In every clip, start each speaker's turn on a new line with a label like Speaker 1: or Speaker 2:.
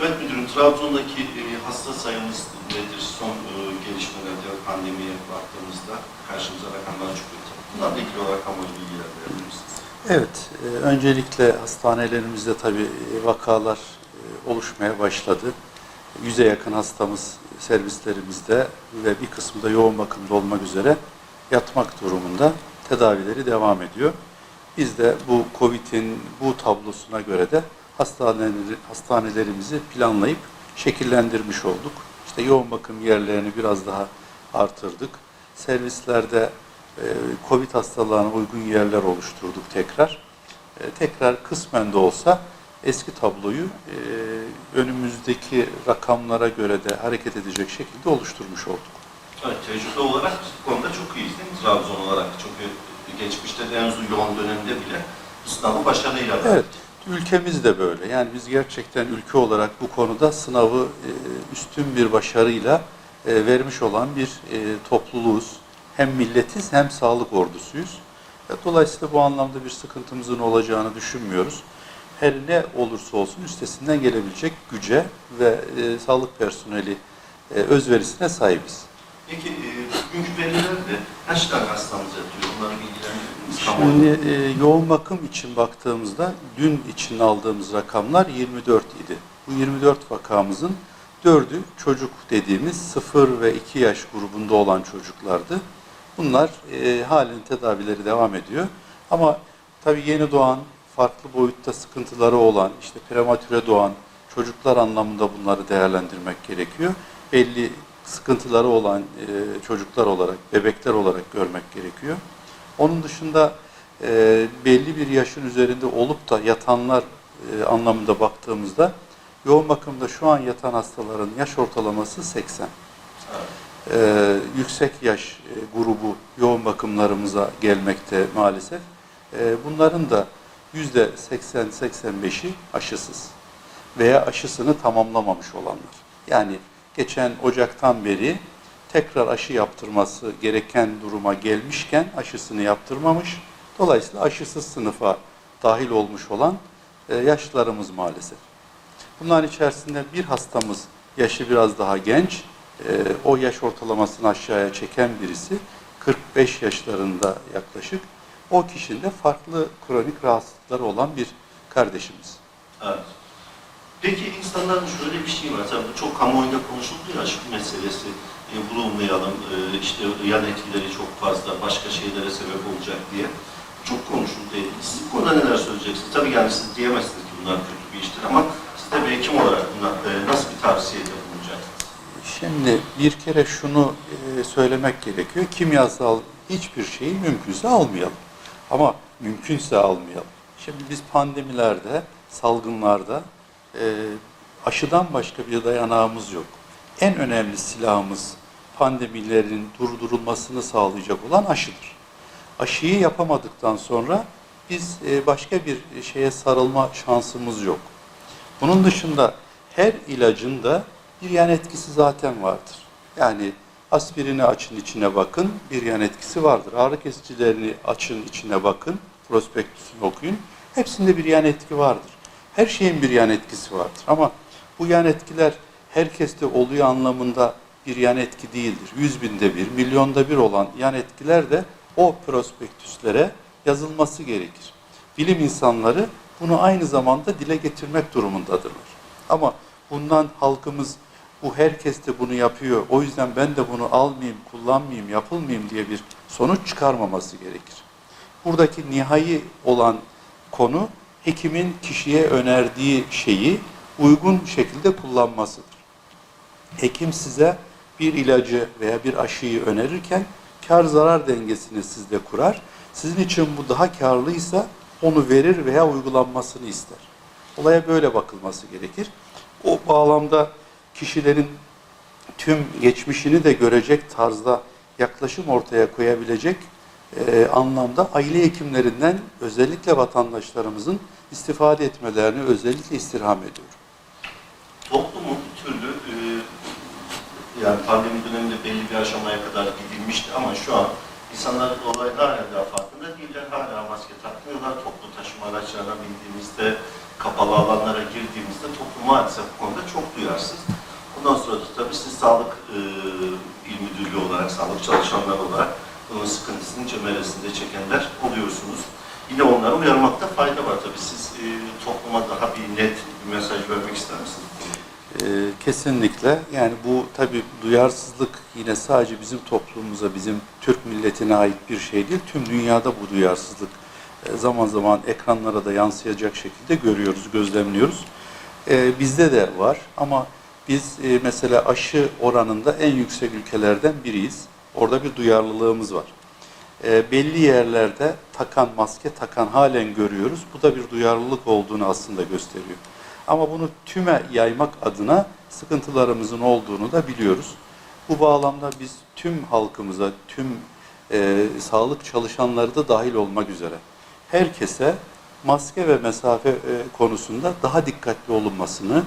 Speaker 1: Evet müdürüm, Trabzon'daki e, hasta sayımız nedir? Son e, gelişmelerde pandemiye baktığımızda karşımıza rakamlar çıkıyor. Bunlarla ilgili olarak kamuoyu bilgiler verebilir misiniz?
Speaker 2: Evet, e, öncelikle hastanelerimizde tabii vakalar oluşmaya başladı. Yüze yakın hastamız servislerimizde ve bir kısmı da yoğun bakımda olmak üzere yatmak durumunda tedavileri devam ediyor. Biz de bu COVID'in bu tablosuna göre de hastaneleri, hastanelerimizi planlayıp şekillendirmiş olduk. İşte yoğun bakım yerlerini biraz daha artırdık. Servislerde e, COVID hastalığına uygun yerler oluşturduk tekrar. E, tekrar kısmen de olsa eski tabloyu e, önümüzdeki rakamlara göre de hareket edecek şekilde oluşturmuş olduk.
Speaker 1: Evet, tecrübe olarak bu konuda çok iyiyiz değil mi Trabzon olarak? Çünkü geçmişte de en yoğun dönemde bile sınavı başarıyla.
Speaker 2: Evet, ülkemiz de böyle. Yani biz gerçekten ülke olarak bu konuda sınavı e, üstün bir başarıyla e, vermiş olan bir e, topluluğuz. Hem milletiz hem sağlık ordusuyuz. Dolayısıyla bu anlamda bir sıkıntımızın olacağını düşünmüyoruz. Her ne olursa olsun üstesinden gelebilecek güce ve sağlık personeli özverisine sahibiz.
Speaker 1: Peki bugünkü verilerde kaç tane hastamız yatıyor?
Speaker 2: Şimdi e, yoğun bakım için baktığımızda dün için aldığımız rakamlar 24 idi. Bu 24 vakamızın 4'ü çocuk dediğimiz 0 ve 2 yaş grubunda olan çocuklardı. Bunlar e, halen tedavileri devam ediyor. Ama tabii yeni doğan, farklı boyutta sıkıntıları olan, işte prematüre doğan çocuklar anlamında bunları değerlendirmek gerekiyor. Belli sıkıntıları olan e, çocuklar olarak, bebekler olarak görmek gerekiyor. Onun dışında e, belli bir yaşın üzerinde olup da yatanlar e, anlamında baktığımızda yoğun bakımda şu an yatan hastaların yaş ortalaması 80.
Speaker 1: Evet.
Speaker 2: E, yüksek yaş e, grubu yoğun bakımlarımıza gelmekte maalesef. E, bunların da yüzde 80-85'i aşısız veya aşısını tamamlamamış olanlar. Yani geçen Ocak'tan beri tekrar aşı yaptırması gereken duruma gelmişken aşısını yaptırmamış. Dolayısıyla aşısız sınıfa dahil olmuş olan e, yaşlılarımız maalesef. Bunların içerisinde bir hastamız yaşı biraz daha genç, e, o yaş ortalamasını aşağıya çeken birisi 45 yaşlarında yaklaşık. O kişinin de farklı kronik rahatsızlıkları olan bir kardeşimiz.
Speaker 1: Evet. Peki insanların şöyle bir şey var, tabii çok kamuoyunda konuşuldu ya aşk meselesi, e, bulunmayalım, e, işte yan etkileri çok fazla, başka şeylere sebep olacak diye çok konuşuldu. Siz bu konuda neler söyleyeceksiniz? Tabii yani siz diyemezsiniz ki bunlar kötü bir iştir ama siz de bir hekim olarak buna e, nasıl bir tavsiyede bulunacaksınız?
Speaker 2: Şimdi bir kere şunu e, söylemek gerekiyor. Kimyasal hiçbir şeyi mümkünse almayalım. Ama mümkünse almayalım. Şimdi biz pandemilerde, salgınlarda e, aşıdan başka bir dayanağımız yok. En önemli silahımız pandemilerin durdurulmasını sağlayacak olan aşıdır. Aşıyı yapamadıktan sonra biz e, başka bir şeye sarılma şansımız yok. Bunun dışında her ilacın da bir yan etkisi zaten vardır. Yani aspirini açın içine bakın, bir yan etkisi vardır. Ağrı kesicilerini açın içine bakın, prospektüsünü okuyun. Hepsinde bir yan etki vardır. Her şeyin bir yan etkisi vardır. Ama bu yan etkiler herkeste oluyor anlamında bir yan etki değildir. Yüz binde bir, milyonda bir olan yan etkiler de o prospektüslere yazılması gerekir. Bilim insanları bunu aynı zamanda dile getirmek durumundadırlar. Ama bundan halkımız bu herkes de bunu yapıyor. O yüzden ben de bunu almayayım, kullanmayayım, yapılmayayım diye bir sonuç çıkarmaması gerekir. Buradaki nihai olan konu hekimin kişiye önerdiği şeyi uygun şekilde kullanmasıdır. Hekim size bir ilacı veya bir aşıyı önerirken kar zarar dengesini sizde kurar. Sizin için bu daha karlıysa onu verir veya uygulanmasını ister. Olaya böyle bakılması gerekir. O bağlamda kişilerin tüm geçmişini de görecek tarzda yaklaşım ortaya koyabilecek e, anlamda aile hekimlerinden özellikle vatandaşlarımızın istifade etmelerini özellikle istirham ediyorum.
Speaker 1: Toplumun bir türlü e, yani pandemi döneminde belli bir aşamaya kadar gidilmişti ama şu an insanlar olayın hala daha farkında değiller. Hala maske takmıyorlar. Toplu taşıma araçlarına bindiğimizde, kapalı alanlara girdiğimizde toplum maalesef bu konuda yaparsınız. Ondan sonra da tabii siz sağlık e, il müdürlüğü olarak, sağlık çalışanları olarak bunun sıkıntısını cemeresinde çekenler oluyorsunuz. Yine onları uyarmakta fayda var tabii. Siz e, topluma daha bir net bir mesaj vermek ister misiniz?
Speaker 2: Ee, kesinlikle. Yani bu tabii duyarsızlık yine sadece bizim toplumumuza, bizim Türk milletine ait bir şey değil. Tüm dünyada bu duyarsızlık e, zaman zaman ekranlara da yansıyacak şekilde görüyoruz, gözlemliyoruz. Ee, bizde de var ama biz e, mesela aşı oranında en yüksek ülkelerden biriyiz. Orada bir duyarlılığımız var. E, belli yerlerde takan maske takan halen görüyoruz. Bu da bir duyarlılık olduğunu aslında gösteriyor. Ama bunu tüme yaymak adına sıkıntılarımızın olduğunu da biliyoruz. Bu bağlamda biz tüm halkımıza, tüm e, sağlık çalışanları da dahil olmak üzere herkese maske ve mesafe e, konusunda daha dikkatli olunmasını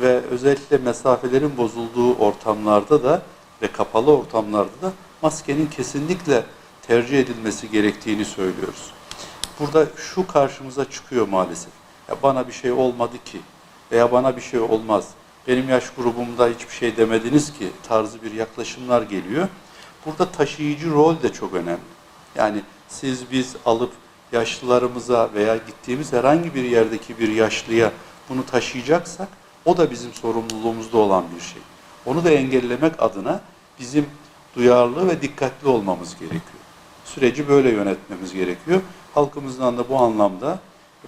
Speaker 2: ve özellikle mesafelerin bozulduğu ortamlarda da ve kapalı ortamlarda da maskenin kesinlikle tercih edilmesi gerektiğini söylüyoruz. Burada şu karşımıza çıkıyor maalesef. Ya bana bir şey olmadı ki veya bana bir şey olmaz. Benim yaş grubumda hiçbir şey demediniz ki tarzı bir yaklaşımlar geliyor. Burada taşıyıcı rol de çok önemli. Yani siz biz alıp yaşlılarımıza veya gittiğimiz herhangi bir yerdeki bir yaşlıya bunu taşıyacaksak o da bizim sorumluluğumuzda olan bir şey. Onu da engellemek adına bizim duyarlı ve dikkatli olmamız gerekiyor. Süreci böyle yönetmemiz gerekiyor. Halkımızdan da bu anlamda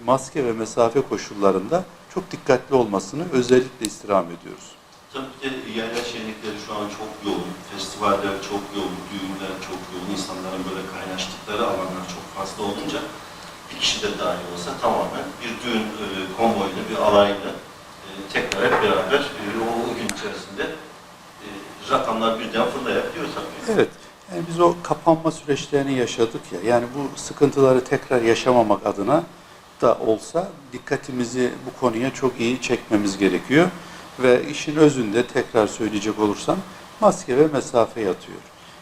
Speaker 2: maske ve mesafe koşullarında çok dikkatli olmasını özellikle istirham ediyoruz.
Speaker 1: Tabii ki de yayla şenlikleri şu an çok yoğun, festivaller çok yoğun, düğünler çok yoğun, insanların böyle kaynaştıkları alanlar çok fazla olunca bir kişi de dahil olsa tamamen bir düğün e, konvoyla, bir alayla e, tekrar hep beraber e, o gün içerisinde e, rakamlar birden fırlayabiliyor tabii.
Speaker 2: Evet. Yani biz o kapanma süreçlerini yaşadık ya. Yani bu sıkıntıları tekrar yaşamamak adına da olsa dikkatimizi bu konuya çok iyi çekmemiz gerekiyor. Ve işin özünde tekrar söyleyecek olursam maske ve mesafe yatıyor.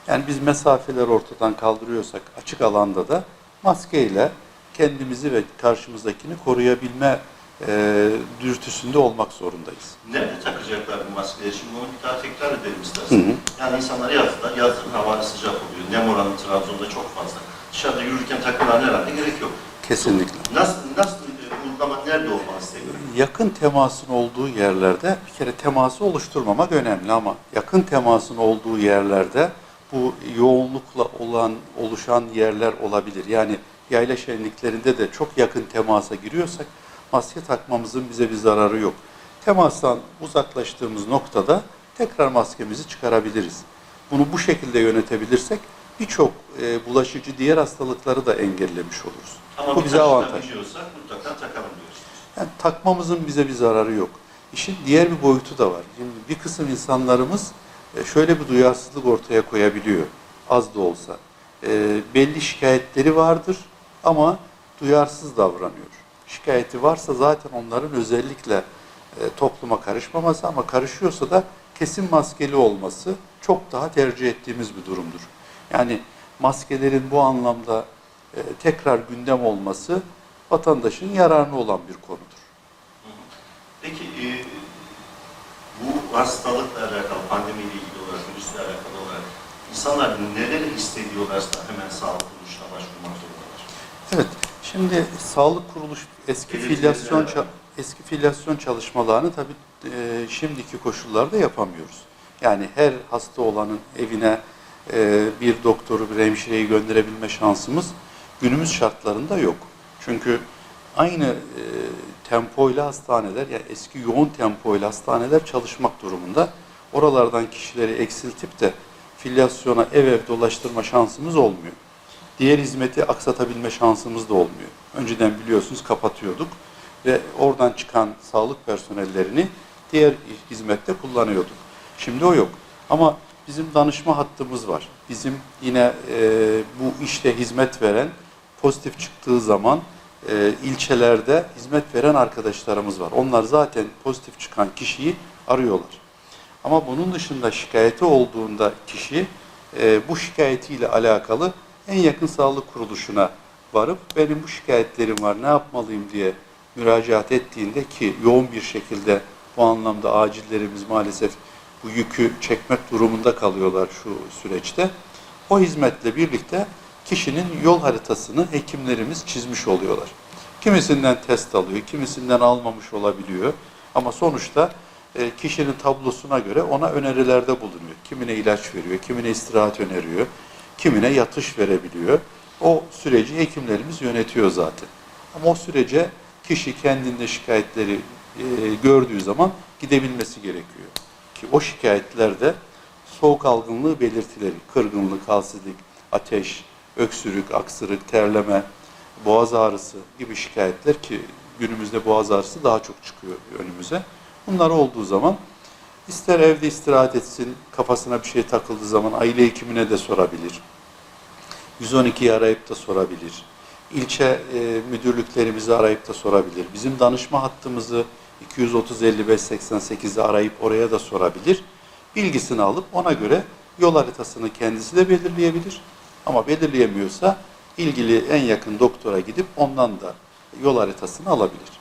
Speaker 2: Yani biz mesafeleri ortadan kaldırıyorsak açık alanda da maskeyle kendimizi ve karşımızdakini koruyabilme e, dürtüsünde olmak zorundayız.
Speaker 1: Nerede takacaklar bu maskeleri? Şimdi onu bir daha tekrar edelim istersen.
Speaker 2: Hı hı.
Speaker 1: Yani insanlar yazda, yazın hava sıcak oluyor. Nem oranı Trabzon'da çok fazla. Dışarıda yürürken takılan herhalde gerek yok.
Speaker 2: Kesinlikle.
Speaker 1: Nasıl, nasıl uygulama nerede olmalı size göre?
Speaker 2: Yakın temasın olduğu yerlerde bir kere teması oluşturmamak önemli ama yakın temasın olduğu yerlerde bu yoğunlukla olan oluşan yerler olabilir. Yani yayla şenliklerinde de çok yakın temasa giriyorsak maske takmamızın bize bir zararı yok. Temastan uzaklaştığımız noktada tekrar maskemizi çıkarabiliriz. Bunu bu şekilde yönetebilirsek birçok e, bulaşıcı diğer hastalıkları da engellemiş oluruz.
Speaker 1: Ama
Speaker 2: bu bize avantaj.
Speaker 1: mutlaka takalım diyoruz.
Speaker 2: Yani takmamızın bize bir zararı yok. İşin diğer bir boyutu da var. Şimdi bir kısım insanlarımız e, şöyle bir duyarsızlık ortaya koyabiliyor. Az da olsa. E, belli şikayetleri vardır ama duyarsız davranıyor. Şikayeti varsa zaten onların özellikle e, topluma karışmaması ama karışıyorsa da kesin maskeli olması çok daha tercih ettiğimiz bir durumdur. Yani maskelerin bu anlamda e, tekrar gündem olması vatandaşın yararına olan bir konudur.
Speaker 1: Peki e, bu hastalıkla alakalı, pandemiyle ilgili olarak, virüsle alakalı olarak insanlar neleri hissediyorlarsa hemen sağlık kuruluşuna başvurmak zorundalar.
Speaker 2: Şimdi sağlık kuruluş eski filyasyon eski filyasyon çalışmalarını tabii e, şimdiki koşullarda yapamıyoruz. Yani her hasta olanın evine e, bir doktoru, bir hemşireyi gönderebilme şansımız günümüz şartlarında yok. Çünkü aynı e, tempoyla hastaneler, yani eski yoğun tempoyla hastaneler çalışmak durumunda. Oralardan kişileri eksiltip de filyasyona ev ev dolaştırma şansımız olmuyor. Diğer hizmeti aksatabilme şansımız da olmuyor. Önceden biliyorsunuz kapatıyorduk ve oradan çıkan sağlık personellerini diğer hizmette kullanıyorduk. Şimdi o yok. Ama bizim danışma hattımız var. Bizim yine e, bu işte hizmet veren, pozitif çıktığı zaman e, ilçelerde hizmet veren arkadaşlarımız var. Onlar zaten pozitif çıkan kişiyi arıyorlar. Ama bunun dışında şikayeti olduğunda kişi e, bu şikayetiyle alakalı en yakın sağlık kuruluşuna varıp benim bu şikayetlerim var ne yapmalıyım diye müracaat ettiğinde ki yoğun bir şekilde Bu anlamda acillerimiz maalesef bu yükü çekmek durumunda kalıyorlar şu süreçte. O hizmetle birlikte kişinin yol haritasını hekimlerimiz çizmiş oluyorlar. Kimisinden test alıyor, kimisinden almamış olabiliyor. Ama sonuçta e, kişinin tablosuna göre ona önerilerde bulunuyor. Kimine ilaç veriyor, kimine istirahat öneriyor, kimine yatış verebiliyor. O süreci hekimlerimiz yönetiyor zaten. Ama o sürece kişi kendinde şikayetleri e, gördüğü zaman gidebilmesi gerekiyor. Ki o şikayetlerde soğuk algınlığı belirtileri, kırgınlık, halsizlik, ateş, öksürük, aksırık, terleme, boğaz ağrısı gibi şikayetler ki günümüzde boğaz ağrısı daha çok çıkıyor önümüze. Bunlar olduğu zaman ister evde istirahat etsin, kafasına bir şey takıldığı zaman aile hekimine de sorabilir. 112'yi arayıp da sorabilir. İlçe e, müdürlüklerimizi arayıp da sorabilir. Bizim danışma hattımızı 230 55 88'i arayıp oraya da sorabilir. Bilgisini alıp ona göre yol haritasını kendisi de belirleyebilir. Ama belirleyemiyorsa ilgili en yakın doktora gidip ondan da yol haritasını alabilir.